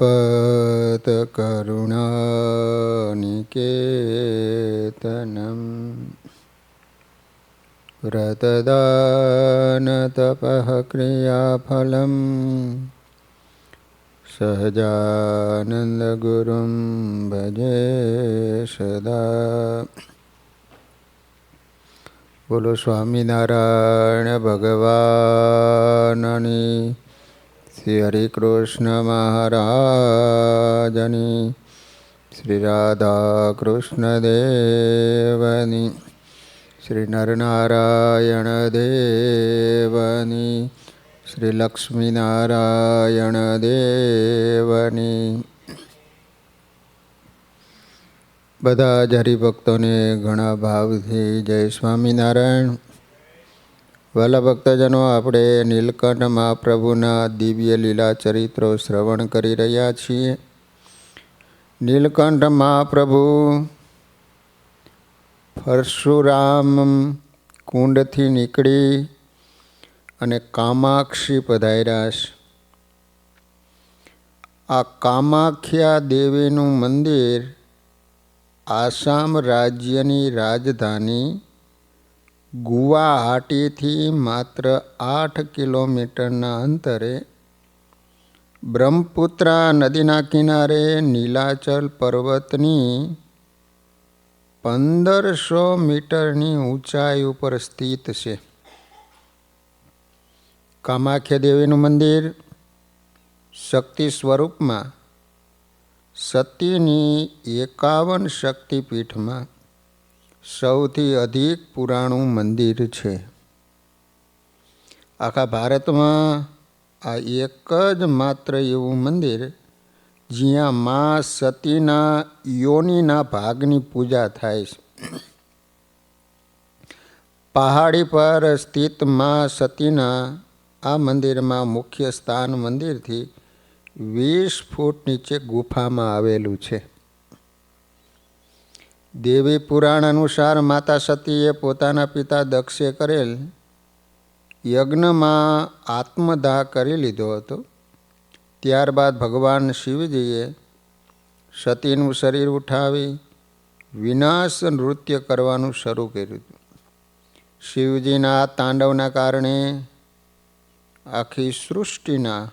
पत्करुणानिकेतनं रतदानतपः क्रियाफलं सहजानन्दगुरुं भजे सदा बोलो स्वामिनारायणभगवाननि શ્રી હરિકૃષ્ણ મહારાજની, શ્રી રાધા કૃષ્ણ દેવની શ્રી નરનારાયણ દેવની, શ્રી લક્ષ્મીનારાયણ દેવની. બધા જ હરિભક્તોને ઘણા ભાવથી જય સ્વામિનારાયણ. વાલા ભક્તજનો, આપણે નીલકંઠ મહાપ્રભુના દિવ્ય લીલા ચરિત્રો શ્રવણ કરી રહ્યા છીએ. નીલકંઠ મહાપ્રભુ, પરશુરામ કુંડથી નીકળી અને કામાક્ષી પધાર્યા છે. આ કામાખ્યા દેવીનું મંદિર આસામ રાજ્યની રાજધાની ગુવાહાટીથી માત્ર આઠ કિલોમીટરના અંતરે બ્રહ્મપુત્રા નદીના કિનારે નીલાચલ પર્વતની પંદરસો મીટરની ઊંચાઈ ઉપર સ્થિત છે. કામાખ્યા દેવીનું મંદિર શક્તિ સ્વરૂપમાં સતીની એકાવન શક્તિપીઠમાં સૌથી અધિક પુરાણું મંદિર છે. આખા ભારતમાં આ એક જ માત્ર એવું મંદિર જ્યાં મા સતીના યોનિના ભાગની પૂજા થાય છે. પહાડી પર સ્થિત મા સતીના આ મંદિરમાં મુખ્ય સ્થાન મંદિરથી વીસ ફૂટ નીચે ગુફામાં આવેલું છે. દેવી પુરાણ અનુસાર માતા સતીએ પોતાના પિતા દક્ષે કરેલ યજ્ઞમાં આત્મદાહ કરી લીધો હતો. ત્યારબાદ ભગવાન શિવજીએ સતીનું શરીર ઉઠાવી વિનાશ નૃત્ય કરવાનું શરૂ કર્યું હતું. શિવજીના તાંડવના કારણે આખી સૃષ્ટિના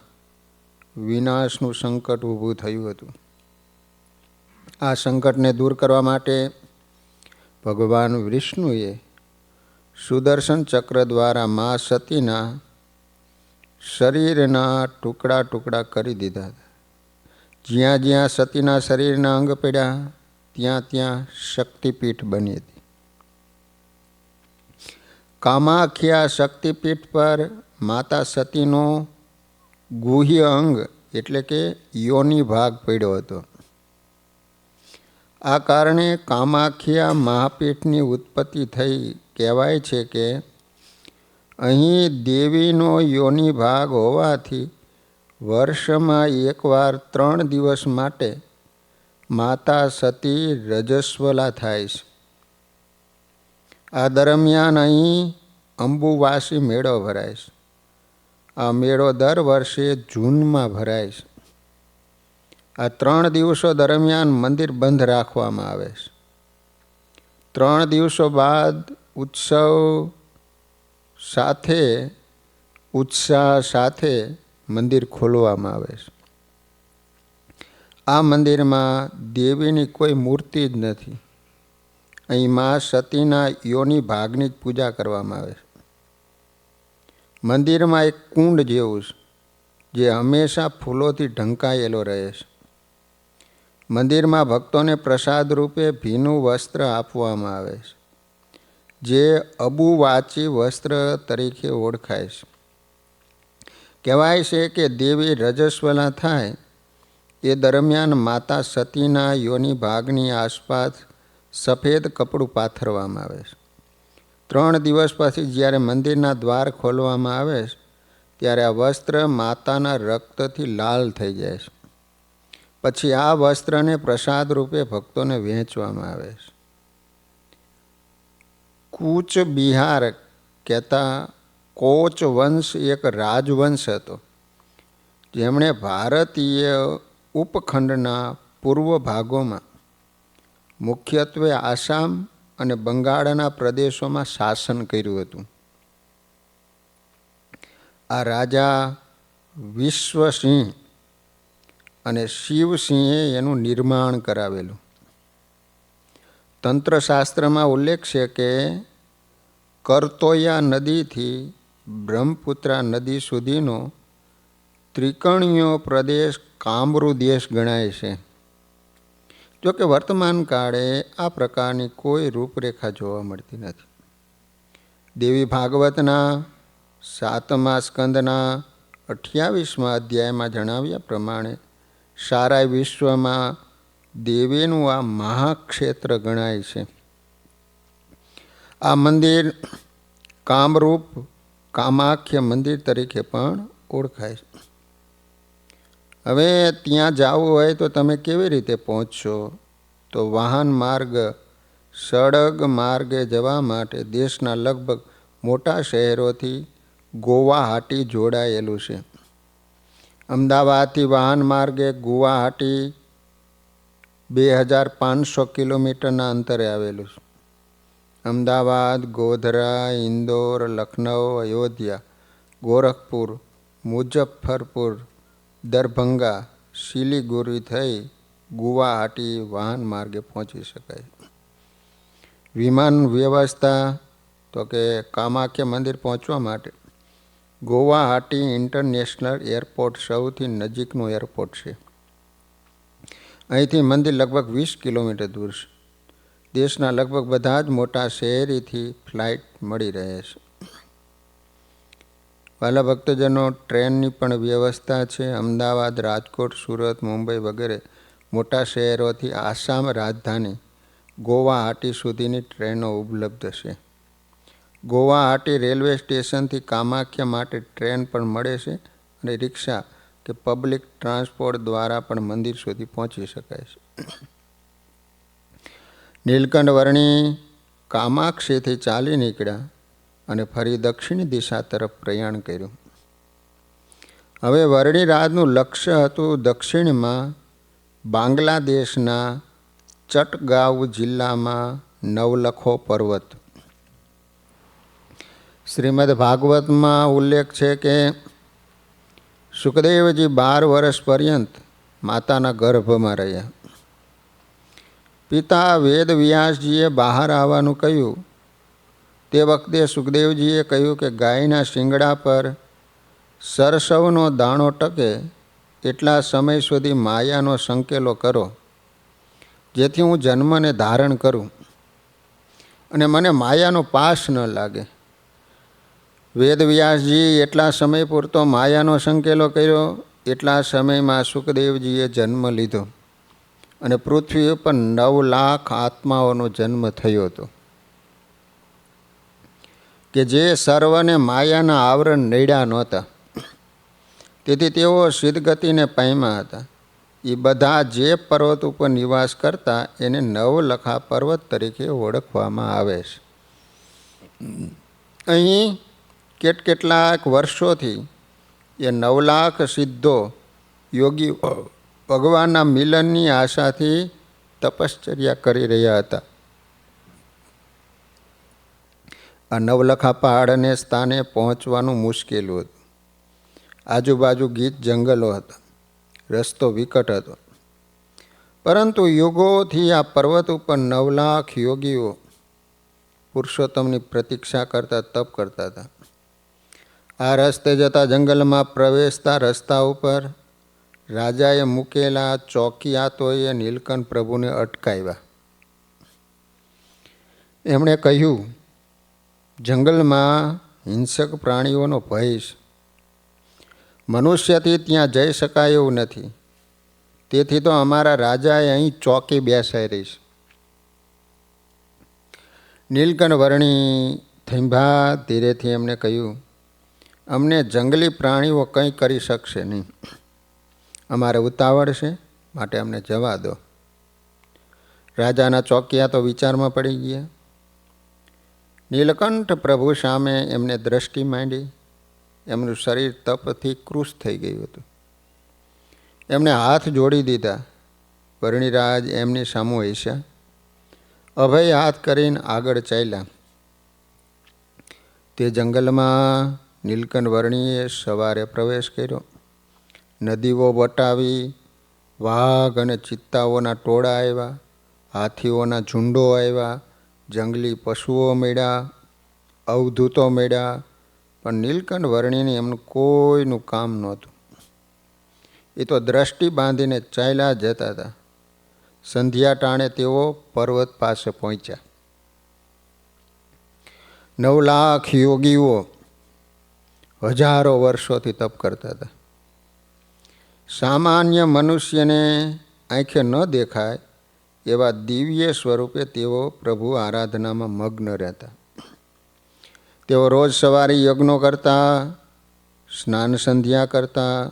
વિનાશનું સંકટ ઊભું થયું હતું. આ સંકટને દૂર કરવા માટે ભગવાન વિષ્ણુએ સુદર્શન ચક્ર દ્વારા મા સતીના શરીરના ટુકડા ટુકડા કરી દીધા હતા. જ્યાં જ્યાં સતીના શરીરના અંગ પડ્યા, ત્યાં ત્યાં શક્તિપીઠ બની હતી. કામાખ્યા શક્તિપીઠ પર માતા સતીનો ગુહ્ય અંગ એટલે કે યોની ભાગ પડ્યો હતો. આ કારણે કામાખ્યા મહાપીઠની ઉત્પત્તિ થઈ. કહેવાય છે કે અહીં દેવીનો યોની ભાગ હોવાથી વર્ષમાં એકવાર ત્રણ દિવસ માટે માતા સતી રજસ્વલા થાય છે. આ દરમિયાન અહીં અંબુવાસી મેળો ભરાય છે. આ મેળો દર વર્ષે જૂનમાં ભરાય છે. આ ત્રણ દિવસો દરમિયાન મંદિર બંધ રાખવામાં આવે છે. ત્રણ દિવસો બાદ ઉત્સવ સાથે, ઉત્સાહ સાથે મંદિર ખોલવામાં આવે છે. આ મંદિરમાં દેવીની કોઈ મૂર્તિ જ નથી. અહીં મા સતીના યોની ભાગની જ પૂજા કરવામાં આવે છે. મંદિરમાં એક કુંડ જેવું છે, જે હંમેશા ફૂલોથી ઢંકાયેલો રહે છે. મંદિરમાં ભક્તોને પ્રસાદ રૂપે ભીનું વસ્ત્ર આપવામાં આવે છે, જે અબુવાચી વસ્ત્ર તરીકે ઓળખાય છે. કહેવાય છે કે દેવી રજસ્વલા થાય, એ દરમિયાન માતા સતીના યોની ભાગની આસપાસ સફેદ કપડું પાથરવામાં આવે છે. ત્રણ દિવસ પછી જ્યારે મંદિરના દ્વાર ખોલવામાં આવે છે, ત્યારે આ વસ્ત્ર માતાના રક્તથી લાલ થઈ જાય છે. પછી આ વસ્ત્રને પ્રસાદ રૂપે ભક્તોને વહેંચવામાં આવે છે. કૂચ બિહાર કહેતા કોચ વંશ એક રાજવંશ હતો, જેમણે ભારતીય ઉપખંડના પૂર્વ ભાગોમાં મુખ્યત્વે આસામ અને બંગાળના પ્રદેશોમાં શાસન કર્યું હતું. આ રાજા વિશ્વસિંહ અને શિવસિંહે એનું નિર્માણ કરાવેલું. તંત્રશાસ્ત્રમાં ઉલ્લેખ છે કે, કરતોયા નદીથી બ્રહ્મપુત્રા નદી સુધીનો ત્રિકણીયો પ્રદેશ કામરૂ દેશ ગણાય છે. જોકે વર્તમાન કાળે આ પ્રકારની કોઈ રૂપરેખા જોવા મળતી નથી. દેવી ભાગવતના સાતમા સ્કંદના અઠ્યાવીસમાં અધ્યાયમાં જણાવ્યા પ્રમાણે સારા વિશ્વમાં દેવીનું આ મહાક્ષેત્ર ગણાય છે. આ મંદિર કામરૂપ કામાખ્ય મંદિર તરીકે પણ ઓળખાય છે. હવે ત્યાં જવું હોય તો તમે કેવી રીતે પહોંચશો? તો વાહન માર્ગ સડગ માર્ગે જવા માટે દેશના લગભગ મોટા શહેરોથી ગુવાહાટી જોડાયેલું છે. અમદાવાદથી વાહન માર્ગે ગુવાહાટી બે હજાર પાંચસો કિલોમીટરના અંતરે આવેલું છે. અમદાવાદ, ગોધરા, ઇન્દોર લખનઉ અયોધ્યા, ગોરખપુર, મુઝફ્ફરપુર, દરભંગા, શિલીગુરી થઈ ગુવાહાટી વાહન માર્ગે પહોંચી શકાય. વિમાન વ્યવસ્થા તો કે કામાખ્ય મંદિર પહોંચવા માટે ગુવાહાટી ઇન્ટરનેશનલ એરપોર્ટ સૌથી નજીકનું એરપોર્ટ છે. અહીંથી મંદિર લગભગ વીસ કિલોમીટર દૂર છે. દેશના લગભગ બધા જ મોટા શહેરીથી ફ્લાઇટ મળી રહે છે. વાલા ભક્તજનો ટ્રેનની પણ વ્યવસ્થા છે. અમદાવાદ, રાજકોટ, સુરત, મુંબઈ વગેરે મોટા શહેરોથી આસામ રાજધાની ગુવાહાટી સુધીની ટ્રેનો ઉપલબ્ધ છે. ગુવાહાટી રેલવે સ્ટેશનથી કામાખ્યા માટે ટ્રેન પણ મળે છે અને રિક્ષા કે પબ્લિક ટ્રાન્સપોર્ટ દ્વારા પણ મંદિર સુધી પહોંચી શકાય છે. નીલકંઠ વર્ણી કામાક્ષીથી ચાલી નીકળ્યા અને ફરી દક્ષિણ દિશા તરફ પ્રયાણ કર્યું. હવે વરણી રાજનું લક્ષ્ય હતું દક્ષિણમાં બાંગ્લાદેશના ચટગાંવ જિલ્લામાં નવલખો પર્વત. શ્રીમદ ભાગવતમાં ઉલ્લેખ છે કે સુખદેવજી બાર વર્ષ પર્યંત માતાના ગર્ભમાં રહ્યા. પિતા વેદ વ્યાસજીએ બહાર આવવાનું કહ્યું. તે વખતે સુખદેવજીએ કહ્યું કે ગાયના શિંગડા પર સરસવનો દાણો ટકે એટલા સમય સુધી માયાનો સંકેલો કરો, જેથી હું જન્મને ધારણ કરું અને મને માયાનો પાસ ન લાગે. વેદવ્યાસજી એટલા સમય પૂરતો માયાનો સંકેલો કર્યો, એટલા સમયમાં સુખદેવજીએ જન્મ લીધો અને પૃથ્વી ઉપર નવ લાખ આત્માઓનો જન્મ થયો હતો. કે જે સર્વને માયાના આવરણ નડ્યા નહોતા. તેથી તેઓ સિદ્ધગતિને પામ્યા હતા. એ બધા જે પર્વત ઉપર નિવાસ કરતા એને નવલખા પર્વત તરીકે ઓળખવામાં આવે છે. અહીં કેટ કેટલાક વર્ષોથી એ નવલાખ સિદ્ધો યોગી ભગવાનના મિલનની આશાથી તપશ્ચર્યા કરી રહ્યા હતા. આ નવલખા પહાડને સ્થાને પહોંચવાનું મુશ્કેલું હતું. આજુબાજુ ગીત જંગલો હતા, રસ્તો વિકટ હતો. પરંતુ યુગોથી આ પર્વત ઉપર નવલાખ યોગીઓ પુરુષોત્તમની પ્રતીક્ષા કરતા તપ કરતા હતા. આ રસ્તે જતા જંગલમાં પ્રવેશતા રસ્તા ઉપર રાજાએ મૂકેલા ચોકિયાતોએ નીલકંઠ પ્રભુને અટકાવ્યા. એમણે કહ્યું, જંગલમાં હિંસક પ્રાણીઓનો ભય મનુષ્યથી ત્યાં જઈ શકાય એવું નથી. તેથી તો અમારા રાજાએ અહીં ચોકી બેસાઈ રહીશ નીલકંઠ વર્ણી થંભા ધીરેથી એમણે કહ્યું અમને જંગલી પ્રાણીઓ કંઈ કરી શકશે નહીં. અમારે ઉતાવળ છે માટે અમને જવા દો. રાજાના ચોકિયા તો વિચારમાં પડી ગયા. નીલકંઠ પ્રભુ સામે એમને દ્રષ્ટિ માંડી. એમનું શરીર તપથી કૃશ થઈ ગયું હતું. એમણે હાથ જોડી દીધા. વર્ણિરાજ એમની સામુ હસ્યા અભય હાથ કરીને આગળ ચાલ્યા. તે જંગલમાં નીલકંઠ વર્ણીએ સવારે પ્રવેશ કર્યો. નદીઓ વટાવી, વાઘ અને ચિત્તાઓના ટોળા આવ્યા, હાથીઓના ઝુંડો આવ્યા, જંગલી પશુઓ મળ્યા, અવધૂતો મળ્યા, પણ નીલકંઠ વર્ણીને એમનું કોઈનું કામ નહોતું. એ તો દ્રષ્ટિ બાંધીને ચાલ્યા જતા હતા. સંધ્યા ટાણે તેઓ પર્વત પાસે પહોંચ્યા. નવ લાખ યોગીઓ હજારો વર્ષોથી તપ કરતા હતા. સામાન્ય મનુષ્યને આંખે ન દેખાય એવા દિવ્ય સ્વરૂપે તેઓ પ્રભુ આરાધનામાં મગ્ન રહેતા. તેઓ રોજ સવારે યજ્ઞો કરતા, સ્નાન સંધ્યા કરતા,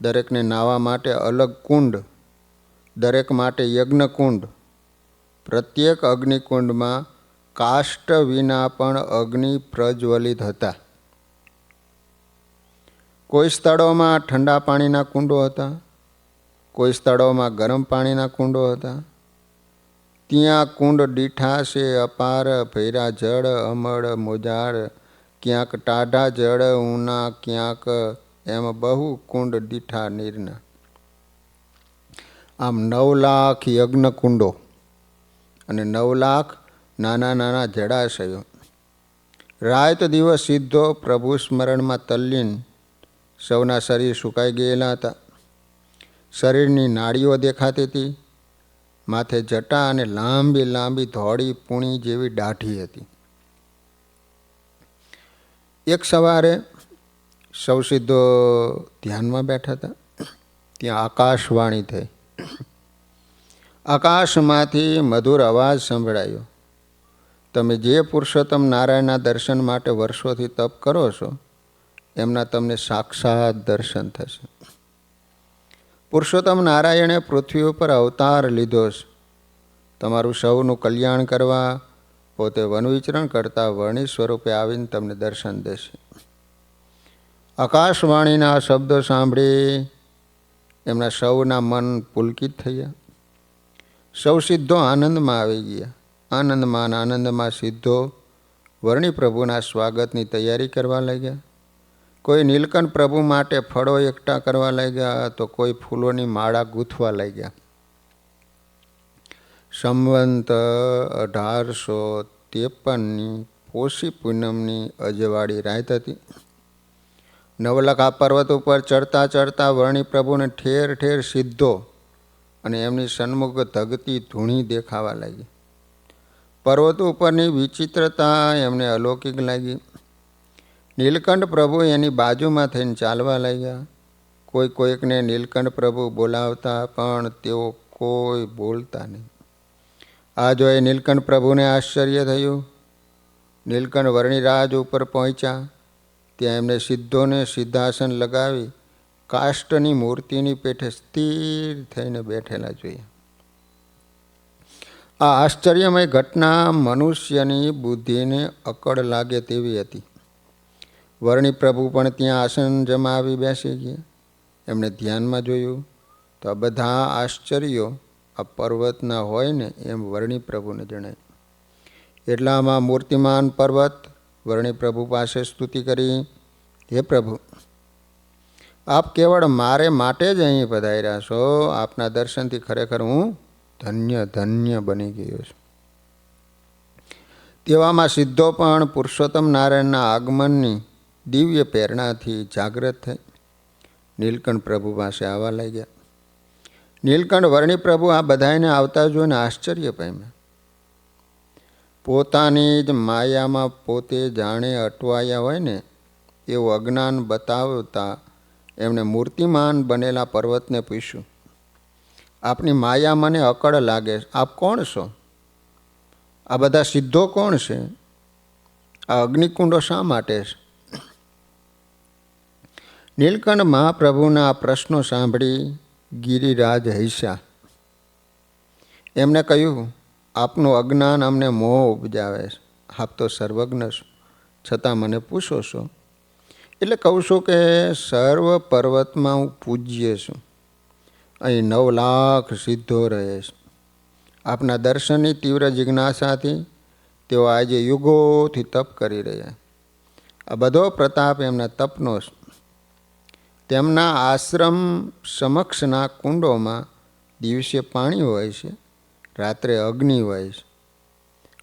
દરેકને નાવા માટે અલગ કુંડ, દરેક માટે યજ્ઞ કુંડ પ્રત્યેક અગ્નિકુંડમાં કાષ્ટ વિના પણ અગ્નિ પ્રજ્વલિત હતા. કોઈ સ્થળોમાં ઠંડા પાણીના કુંડો હતા? કોઈ સ્થળોમાં ગરમ પાણીના કુંડો હતા? ત્યાં કુંડ દીઠા છે, અપાર, ભૈરા જળ, અમળ મોજાળ ક્યાંક ટાઢા જળ ઊના ક્યાંક એમ બહુ કુંડ દીઠા નીરના. આમ નવ લાખ યજ્ઞ કુંડો અને નવ લાખ નાના નાના જળાશયો. રાત દિવસ સીધો પ્રભુ સ્મરણમાં તલ્લીન સૌના શરીર સુકાઈ ગયેલા હતા. શરીરની નાળીઓ દેખાતી હતી. માથે જટા અને લાંબી લાંબી ધોળી પૂણી જેવી દાઢી હતી. એક સવારે સૌ સીધો ધ્યાનમાં બેઠા હતા. ત્યાં આકાશવાણી થઈ. આકાશમાંથી મધુર અવાજ સંભળાયો. તમે જે પુરુષોત્તમ નારાયણના દર્શન માટે વર્ષોથી તપ કરો છો એમના તમને સાક્ષાત દર્શન થશે. પુરુષોત્તમ નારાયણે પૃથ્વી ઉપર અવતાર લીધો છે. તમારું સૌનું કલ્યાણ કરવા પોતે વનવિચરણ કરતા વર્ણિ સ્વરૂપે આવીને તમને દર્શન દેશે. આકાશવાણીના શબ્દો સાંભળી એમના સૌના મન પુલકિત થયા સૌ સિદ્ધો આનંદમાં આવી ગયા. આનંદમાં આનંદમાં સિદ્ધો વર્ણિ પ્રભુના સ્વાગતની તૈયારી કરવા લાગ્યા. કોઈ નીલકંઠ પ્રભુ માટે ફળો એકઠા કરવા લાગ્યા તો કોઈ ફૂલોની માળા ગૂંથવા લાગ્યા. સંવંત અઢારસો ત્રેપનની પોષી પૂનમની અજવાળી રાત હતી. નવલખા પર્વત ઉપર ચડતા ચડતા વર્ણિ પ્રભુને ઠેર ઠેર સીધો અને એમની સન્મુખ ધગતી ધૂણી દેખાવા લાગી. પર્વત ઉપરની વિચિત્રતા એમને અલૌકિક લાગી. નીલકંઠ પ્રભુ એની બાજુમાં થઈને ચાલવા લાગ્યા. કોઈ કોઈકને નીલકંઠ પ્રભુ બોલાવતા પણ તેઓ કોઈ બોલતા નહીં. આ જોઈ નીલકંઠ પ્રભુને આશ્ચર્ય થયું. નીલકંઠ વર્ણિરાજ ઉપર પહોંચ્યા. ત્યાં એમને સિદ્ધોને સિદ્ધાસન લગાવી કાષ્ટની મૂર્તિની પેઠે સ્થિર થઈને બેઠેલા જોઈએ આ આશ્ચર્યમય ઘટના મનુષ્યની બુદ્ધિને અકળ લાગે તેવી હતી. વર્ણિ પ્રભુ પણ ત્યાં આસન જમાવી બેસી ગયા એમણે ધ્યાનમાં જોયું તો આ બધા આશ્ચર્યો, આ પર્વતના હોય ને એમ વર્ણિ પ્રભુને જણાય. એટલામાં મૂર્તિમાન પર્વત, વર્ણિ પ્રભુ પાસે સ્તુતિ કરી, હે પ્રભુ, આપ કેવળ મારે માટે જ અહીં પધાર્યા છો? આપના દર્શનથી ખરેખર હું ધન્ય ધન્ય બની ગયો છું. તેવામાં સિદ્ધો પણ પુરુષોત્તમ નારાયણના આગમનની દિવ્ય પ્રેરણાથી જાગૃત થઈ. નીલકંઠ પ્રભુ પાસે આવવા લાગ્યા. નીલકંઠ, વર્ણિ પ્રભુ, આ બધાને આવતા જોઈને આશ્ચર્ય પામ્યા. પોતાની જ માયામાં પોતે જાણે અટવાયા હોય ને, એવું અજ્ઞાન બતાવતા એમણે મૂર્તિમાન બનેલા પર્વતને પૂછ્યું, આપની માયા મને અકળ લાગે, આપ કોણ છો? આ બધા સિદ્ધો કોણ છે? આ અગ્નિકુંડો શા માટે છે? નીલકંઠ મહાપ્રભુના આ પ્રશ્નો સાંભળી ગિરિરાજ હૈસા એમણે કહ્યું, આપનું અજ્ઞાન અમને મોહ ઉપજાવે છે. આપ તો સર્વજ્ઞ છો. છતાં મને પૂછો છો. એટલે કહું છું કે સર્વ પર્વતમાં હું પૂજ્ય છું. અહીં નવ લાખ સિદ્ધો રહે છે. આપના દર્શનની તીવ્ર જિજ્ઞાસાથી તેઓ આજે યુગોથી તપ કરી રહ્યા આ બધો પ્રતાપ એમના તપનો છે. તેમના આશ્રમ સમક્ષના કુંડોમાં દિવસે પાણી હોય છે, રાત્રે અગ્નિ હોય છે.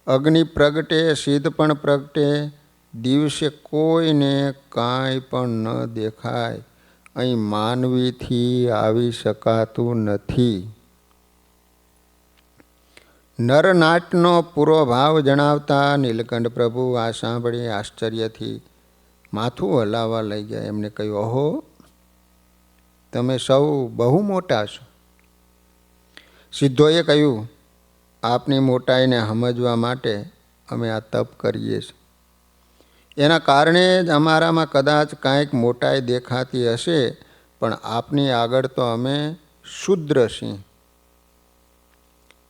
અગ્નિ પ્રગટે, સિદ્ધ પણ પ્રગટે, દિવસે કોઈને કાંઈ પણ ન દેખાય, અહીં માનવીથી આવી શકાતું નથી. નરનાટનો પૂરો ભાવ જણાવતા નીલકંઠ પ્રભુ આ સાંભળી આશ્ચર્યથી માથું હલાવવા લઈ ગયા. એમને કહ્યું, ઓહો તમે સૌ બહુ મોટા છો. સિદ્ધોએ કહ્યું, આપની મોટાઈને સમજવા માટે અમે આ તપ કરીએ છીએ. એના કારણે જ અમારામાં કદાચ કાંઈક મોટાઈ દેખાતી હશે, પણ આપની આગળ તો અમે શુદ્ર છીએ.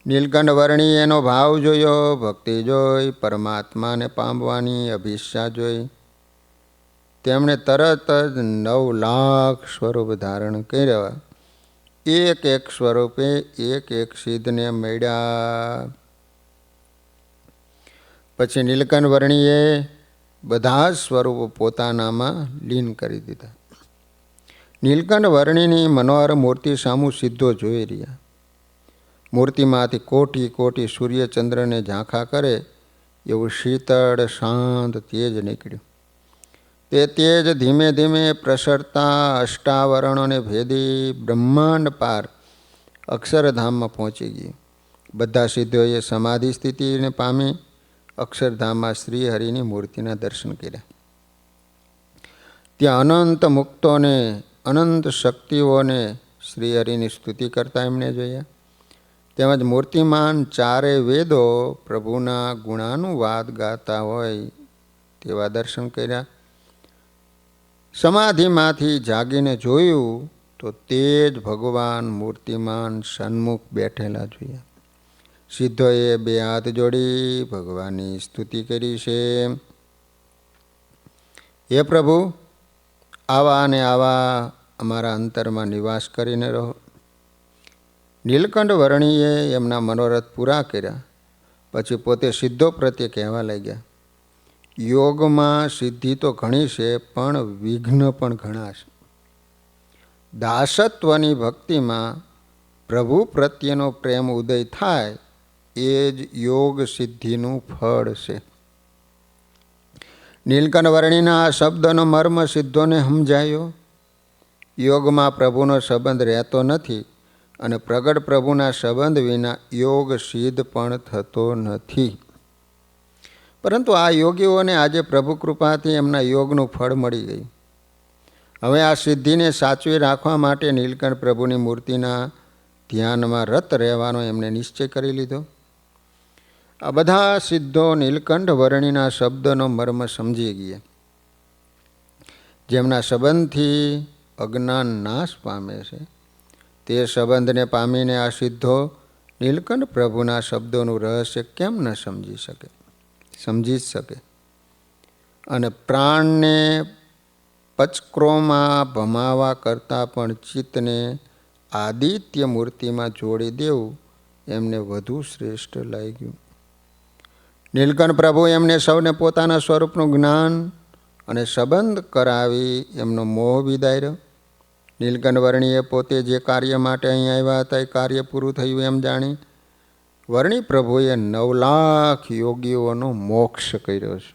નીલકંઠ વર્ણી એનો ભાવ જોયો, ભક્તિ જોઈ, પરમાત્માને પામવાની અભિષા જોઈ તેમણે તરત જ નવ લાખ સ્વરૂપ ધારણ કર્યા. એક એક સ્વરૂપે એક એક સિદ્ધને મળ્યા. પછી નીલકંઠ વર્ણીએ બધા જ સ્વરૂપો પોતાનામાં લીન કરી દીધા. નીલકંઠ વર્ણિની મનોહર મૂર્તિ સામુ સિદ્ધો જોઈ રહ્યા. મૂર્તિમાંથી કોટી કોટી સૂર્યચંદ્રને ઝાંખા કરે એવું શીતળ, શાંત તેજ નીકળ્યું. તે તેજ ધીમે ધીમે પ્રસરતા અષ્ટાવરણોને ભેદી બ્રહ્માંડ પાર અક્ષરધામમાં પહોંચી ગઈ. બધા સિદ્ધોએ સમાધિ સ્થિતિને પામી અક્ષરધામમાં શ્રી હરિની મૂર્તિના દર્શન કર્યા. ત્યાં અનંત મુક્તોને, અનંત શક્તિઓને શ્રીહરિની સ્તુતિ કરતા એમણે જોયા. તેમજ મૂર્તિમાન ચારે વેદો પ્રભુના ગુણાનુવાદ ગાતા હોય તેવા દર્શન કર્યા. સમાધિમાંથી જાગીને જોયું તો તે જ ભગવાન મૂર્તિમાન સન્મુખ બેઠેલા જોયા. સિદ્ધોએ બે હાથ જોડી ભગવાનની સ્તુતિ કરી છે. હે પ્રભુ, આવા અને આવા અમારા અંતરમાં નિવાસ કરીને રહો. નીલકંઠ વર્ણીએ એમના મનોરથ પૂરા કર્યા. પછી પોતે સિદ્ધો પ્રત્યે કહેવા લાગ્યા યોગમાં સિદ્ધિ તો ઘણી છે, પણ વિઘ્ન પણ ઘણા છે. દાસત્વની ભક્તિમાં પ્રભુ પ્રત્યેનો પ્રેમ ઉદય થાય, એ જ યોગ સિદ્ધિનું ફળ છે. નીલકંઠ વર્ણિના આ શબ્દનો મર્મ સિદ્ધોને સમજાયો. યોગમાં પ્રભુનો સંબંધ રહેતો નથી અને પ્રગટ પ્રભુના સંબંધ વિના યોગ સિદ્ધ પણ થતો નથી. પરંતુ આ યોગીઓને આજે પ્રભુ કૃપાથી એમના યોગનું ફળ મળી ગયું. હવે આ સિદ્ધિને સાચવી રાખવા માટે નીલકંઠ પ્રભુની મૂર્તિના ધ્યાનમાં રત રહેવાનો એમને નિશ્ચય કરી લીધો. આ બધા સિદ્ધો નીલકંઠ વર્ણિના શબ્દનો મર્મ સમજી ગયા. જેમના સંબંધથી અજ્ઞાન નાશ પામે છે, તે સંબંધને પામીને આ સિદ્ધો નીલકંઠ પ્રભુના શબ્દોનું રહસ્ય કેમ ન સમજી શકે? સમજી જ શકે. અને પ્રાણને પચક્રોમાં ભમાવા કરતાં પણ ચિત્તને આદિત્ય મૂર્તિમાં જોડી દેવું એમને વધુ શ્રેષ્ઠ લાગ્યું. નીલકંઠ પ્રભુ એમને સૌને પોતાના સ્વરૂપનું જ્ઞાન અને સંબંધ કરાવી એમનો મોહ વિદાયરો નીલકંઠ વર્ણીએ પોતે જે કાર્ય માટે અહીં આવ્યા હતા એ કાર્ય પૂરું થયું એમ જાણી વર્ણી પ્રભુએ નવ લાખ યોગીઓનો મોક્ષ કર્યો છે.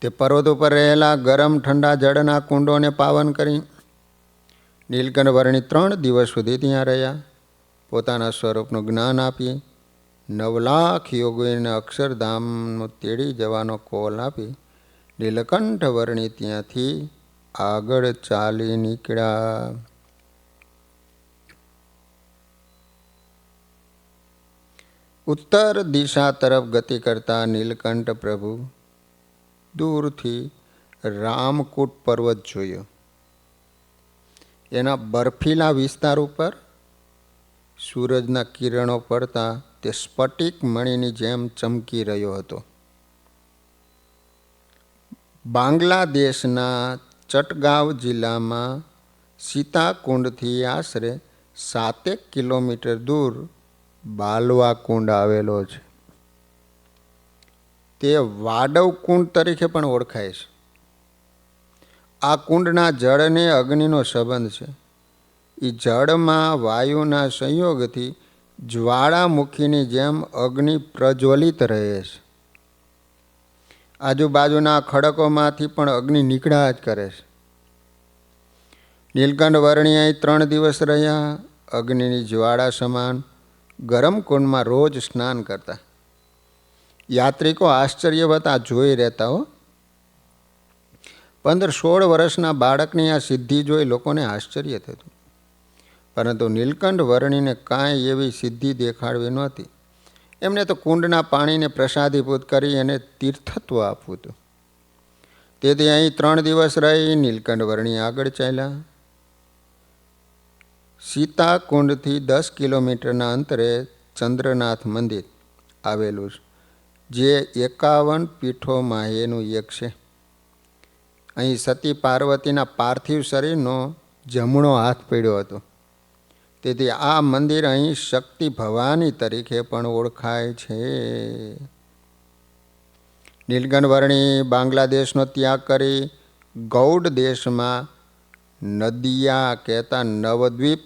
તે પર્વત ઉપર રહેલા ગરમ ઠંડા જળના કુંડોને પાવન કરી, નીલકંઠ વર્ણી ત્રણ દિવસ સુધી ત્યાં રહ્યા, પોતાના સ્વરૂપનું જ્ઞાન આપી, નવ લાખ યોગીને અક્ષરધામનું તેડી જવાનો કોલ આપી, નીલકંઠ વર્ણી ત્યાંથી આગળ ચાલી નીકળ્યા. ઉત્તર દિશા તરફ ગતિ કરતા નીલકંઠ પ્રભુ દૂરથી રામકૂટ પર્વત જોયો. એના બર્ફીલા વિસ્તાર ઉપર સૂરજના કિરણો પડતા તે સ્ફટિક મણીની જેમ ચમકી રહ્યો હતો. બાંગ્લાદેશના ચટગાંવ જિલ્લામાં સીતાકુંડથી આશરે સાતેક કિલોમીટર દૂર બાલવા કુંડ આવેલો છે. તે વાડવ કુંડ તરીકે પણ ઓળખાય છે. આ કુંડના જળને અગ્નિનો સંબંધ છે. એ જળમાં વાયુના સંયોગથી જ્વાળામુખીની જેમ અગ્નિ પ્રજ્વલિત રહે છે. આજુબાજુના ખડકોમાંથી પણ અગ્નિ નીકળ્યા જ કરે છે. નીલકંઠ વર્ણિયા ત્રણ દિવસ રહ્યા, અગ્નિની જ્વાળા સમાન ગરમ કુંડમાં રોજ સ્નાન કરતા. યાત્રિકો આશ્ચર્યવત આ જોઈ રહેતા હો. પંદર સોળ વર્ષના બાળકની આ સિદ્ધિ જોઈ લોકોને આશ્ચર્ય થતું. પરંતુ નીલકંઠ વર્ણીને કાંઈ એવી સિદ્ધિ દેખાડવી નહોતી. એમને તો કુંડના પાણીને પ્રસાદીભૂત કરી અને તીર્થત્વ આપવું હતું. તેથી અહીં ત્રણ દિવસ રહી નીલકંઠ વર્ણી આગળ ચાલ્યા. સીતાકુંડથી દસ કિલોમીટરના અંતરે ચંદ્રનાથ મંદિર આવેલું છે, જે એકાવન પીઠોમાં એક છે. અહીં સતી પાર્વતીના પાર્થિવ શરીરનો જમણો હાથ પડ્યો હતો. તેથી આ મંદિર અહીં શક્તિ ભવાની તરીકે પણ ઓળખાય છે. નીલકંઠ બાંગ્લાદેશનો ત્યાગ કરી ગૌડ દેશમાં નદિયા કહેતા નવદ્વીપ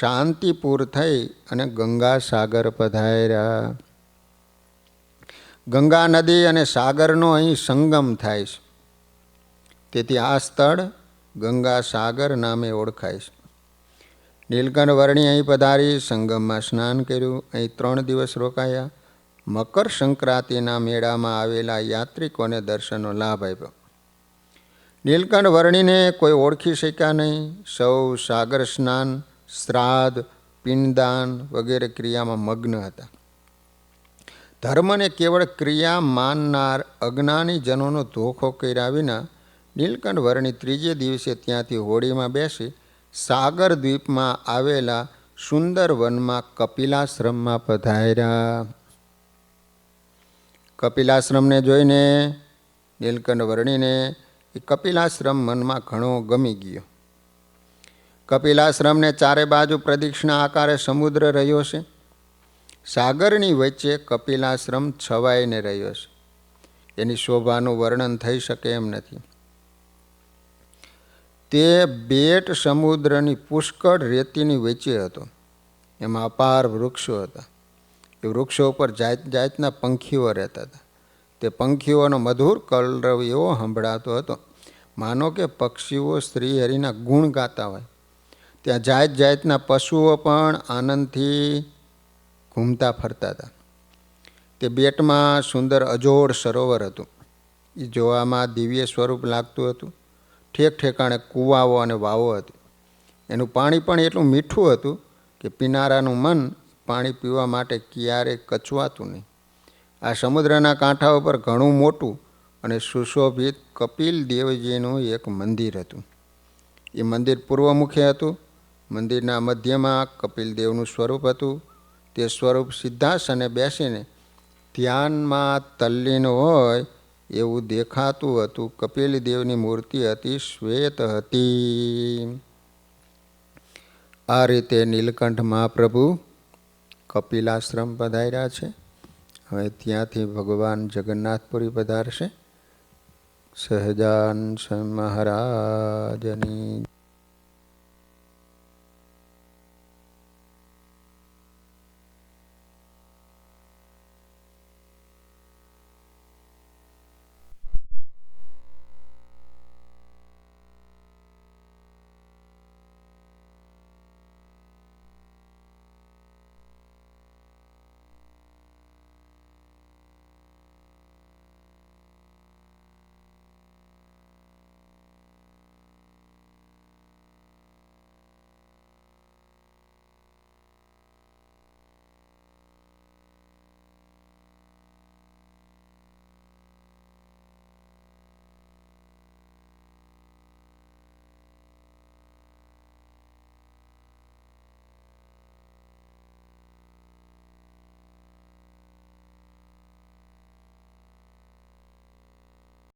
શાંતિપુર થઈ અને ગંગા સાગર પધાર્યા. ગંગા નદી અને સાગરનો અહીં સંગમ થાય છે. તેથી આ સ્થળ ગંગા સાગર નામે ઓળખાય છે. નીલકંઠ વર્ણી અહીં પધારી, સંગમમાં સ્નાન કર્યું, અહીં ત્રણ દિવસ રોકાયા. મકર સંક્રાંતિના મેળામાં આવેલા યાત્રિકોને દર્શનનો લાભ આપ્યો. નીલકંઠ વર્ણીને કોઈ ઓળખી શક્યા નહીં. સૌ સાગર સ્નાન, શ્રાદ્ધ, પિંડદાન વગેરે ક્રિયામાં મગ્ન હતા. ધર્મને કેવળ ક્રિયા માનનાર અજ્ઞાની જનોનો ધોખો કર્યા વિના નીલકંઠ વર્ણી ત્રીજે દિવસે ત્યાંથી હોળીમાં બેસી સાગર દ્વીપમાં આવેલા સુંદર વનમાં કપિલાશ્રમમાં પધાર્યા. કપિલાશ્રમને જોઈને નીલકંઠ વર્ણીને એ કપિલાશ્રમ મનમાં ઘણો ગમી ગયો. કપિલાશ્રમને ચારે બાજુ પ્રદક્ષિણા આકારે સમુદ્ર રહ્યો છે. સાગરની વચ્ચે કપિલાશ્રમ છવાઈને રહ્યો છે. એની શોભાનું વર્ણન થઈ શકે એમ નથી. તે બેટ સમુદ્રની પુષ્કળ રેતીની વચ્ચે હતો. એમાં અપાર વૃક્ષો હતા. એ વૃક્ષો ઉપર જાત જાતના પંખીઓ રહેતા હતા. તે પંખીઓનો મધુર કલરવ એવો સંભળાતો હતો. માનો કે પક્ષીઓ શ્રીહરિના ગુણ ગાતા હોય. ત્યાં જાત જાતના પશુઓ પણ આનંદથી ઘૂમતા ફરતા હતા. તે બેટમાં સુંદર અજોડ સરોવર હતું. એ જોવામાં દિવ્ય સ્વરૂપ લાગતું હતું. ઠેક ઠેકાણે કૂવાઓ અને વાવો હતી. એનું પાણી પણ એટલું મીઠું હતું કે પીનારાનું મન પાણી પીવા માટે ક્યારેય કચવાતું નહીં. આ સમુદ્રના કાંઠા ઉપર ઘણું મોટું અને સુશોભિત કપિલ દેવજીનું એક મંદિર હતું. એ મંદિર પૂર્વમુખી હતું. મંદિરના મધ્યમાં કપિલ દેવનું સ્વરૂપ હતું. તે સ્વરૂપ સિદ્ધાસને બેસીને ધ્યાનમાં તલ્લીન હોય એવું દેખાતું હતું. કપિલ દેવની મૂર્તિ હતી શ્વેત હતી. આ રીતે નીલકંઠ મહાપ્રભુ કપિલાશ્રમ પધાર્યા છે. હવે ત્યાંથી ભગવાન જગન્નાથપુરી પધારશે. સહજાન મહારાજની